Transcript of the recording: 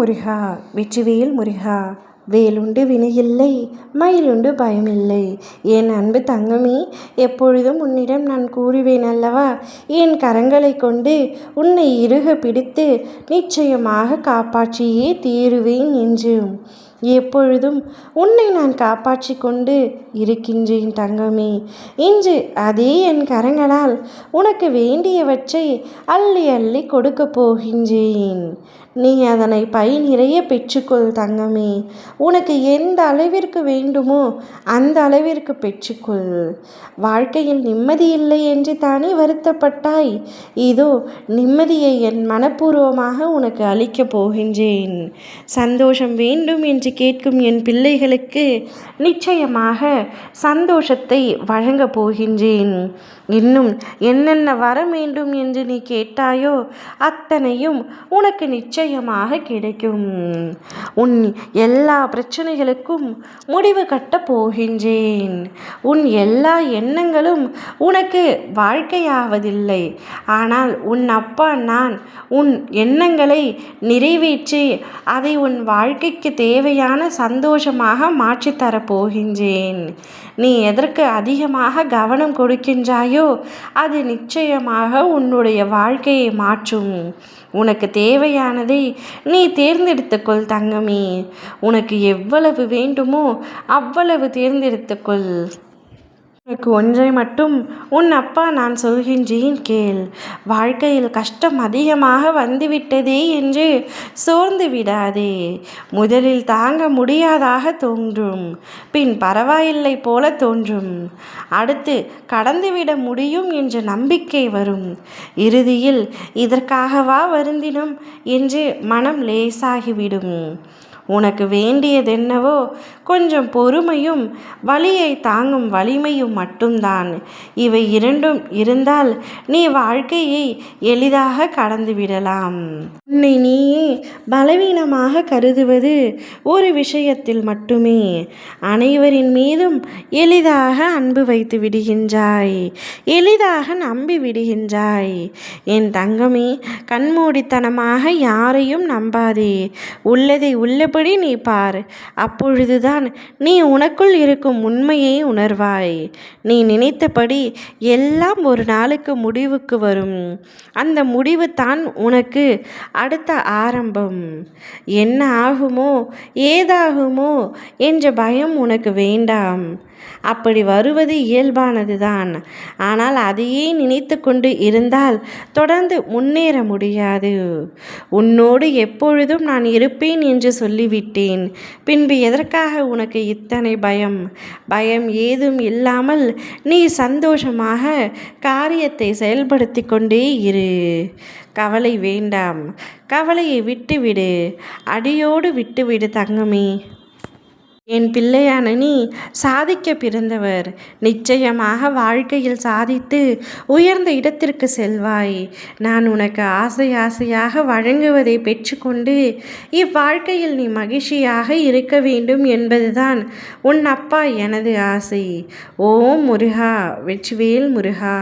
முருகா வெற்றிவேல் முருகா வேலுண்டு வினையில்லை மயிலுண்டு பயமில்லை. என் அன்பு தங்கமே எப்பொழுதும் உன்னிடம் நான் கூறுவேன் அல்லவா? என் கரங்களை கொண்டு உன்னை இறுக பிடித்து நிச்சயமாக காப்பாற்றியே தீருவேன் என்று. எப்பொழுதும் உன்னை நான் காப்பாற்றி கொண்டு இருக்கின்றேன் தங்கமே. இன்று அதே என் கரங்களால் உனக்கு வேண்டியவற்றை அள்ளி அள்ளி கொடுக்கப் போகின்றேன். நீ அதனை பை நிறைய பெற்றுக்கொள் தங்கமே. உனக்கு எந்த அளவிற்கு வேண்டுமோ அந்த அளவிற்கு பெற்றுக்கொள். வாழ்க்கையில் நிம்மதி இல்லை என்று தானே வருத்தப்பட்டாய்? இதோ நிம்மதியை என் மனப்பூர்வமாக உனக்கு அளிக்கப் போகின்றேன். சந்தோஷம் வேண்டும் என்று கேட்கும் என் பிள்ளைகளுக்கு நிச்சயமாக சந்தோஷத்தை வழங்கப் போகின்றேன். இன்னும் என்னென்ன வர வேண்டும் என்று நீ கேட்டாயோ அத்தனையும் உனக்கு நிச்சயம் நிச்சயமாக கிடைக்கும். உன் எல்லா பிரச்சனைகளுக்கும் முடிவு கட்டப் போகின்றேன். உன் எல்லா எண்ணங்களும் உனக்கு வாழ்க்கையாவதில்லை. ஆனால் உன் அப்பா நான் உன் எண்ணங்களை நிறைவேற்றி அதை உன் வாழ்க்கைக்கு தேவையான சந்தோஷமாக மாற்றித்தரப் போகின்றேன். நீ எதற்கு அதிகமாக கவனம் கொடுக்கின்றாயோ அது நிச்சயமாக உன்னுடைய வாழ்க்கையை மாற்றும். உனக்கு தேவையானது நீ தேர்ந்தெடுத்துக்கொள் தங்கமே. உனக்கு எவ்வளவு வேண்டுமோ அவ்வளவு தேர்ந்தெடுத்துக்கொள். உனக்கு ஒன்றை மட்டும் உன் அப்பா நான் சொல்கின்றேன் கேள். வாழ்க்கையில் கஷ்டம் அதிகமாக வந்துவிட்டதே என்று சோர்ந்து விடாதே. முதலில் தாங்க முடியாதாக தோன்றும். பின் பரவாயில்லை போல தோன்றும். அடுத்து கடந்துவிட முடியும் என்ற நம்பிக்கை வரும். இறுதியில் இதற்காகவா வருந்தினோம்? என்று மனம் லேசாகிவிடும். உனக்கு வேண்டியதென்னவோ கொஞ்சம் பொறுமையும் வலியை தாங்கும் வலிமையும் மட்டும்தான். இவை இரண்டும் இருந்தால் நீ வாழ்க்கையை எளிதாக கடந்துவிடலாம் உன்னை நீயே பலவீனமாக கருதுவது ஒரு விஷயத்தில் மட்டுமே. அனைவரின் மீதும் எளிதாக அன்பு வைத்து விடுகின்றாய். எளிதாக நம்பி விடுகின்றாய். என் தங்கமே கண்மூடித்தனமாக யாரையும் நம்பாதே. உள்ளதை உள்ளபடி இப்படி நீ பார்? அப்பொழுதுதான் நீ உனக்குள் இருக்கும் உண்மையை உணர்வாய். நீ நினைத்தபடி எல்லாம் ஒரு நாளுக்கு முடிவுக்கு வரும். அந்த முடிவு தான் உனக்கு அடுத்த ஆரம்பம். என்ன ஆகுமோ ஏதாகுமோ என்ற பயம் உனக்கு வேண்டாம். அப்படி வருவது இயல்பானது தான் ஆனால் அதையே நினைத்து கொண்டு இருந்தால் தொடர்ந்து முன்னேற முடியாது. உன்னோடு எப்பொழுதும் நான் இருப்பேன் என்று சொல்லிவிட்டேன். பின்பு எதற்காக உனக்கு இத்தனை பயம்? பயம் ஏதும் இல்லாமல் நீ சந்தோஷமாக காரியத்தை செயல்படுத்தி கொண்டே இரு. கவலை வேண்டாம். கவலையை விட்டுவிடு. அடியோடு விட்டுவிடு தங்கமே. என் பிள்ளையான நீ சாதிக்க பிறந்தவர். நிச்சயமாக வாழ்க்கையில் சாதித்து உயர்ந்த இடத்திற்கு செல்வாய். நான் உனக்கு ஆசை ஆசையாக வழங்குவதை பெற்றுக்கொண்டு இவ்வாழ்க்கையில் நீ மகிழ்ச்சியாக இருக்க வேண்டும் என்பதுதான் உன் அப்பா எனது ஆசை. ஓம் முருகா வெற்றிவேல் முருகா.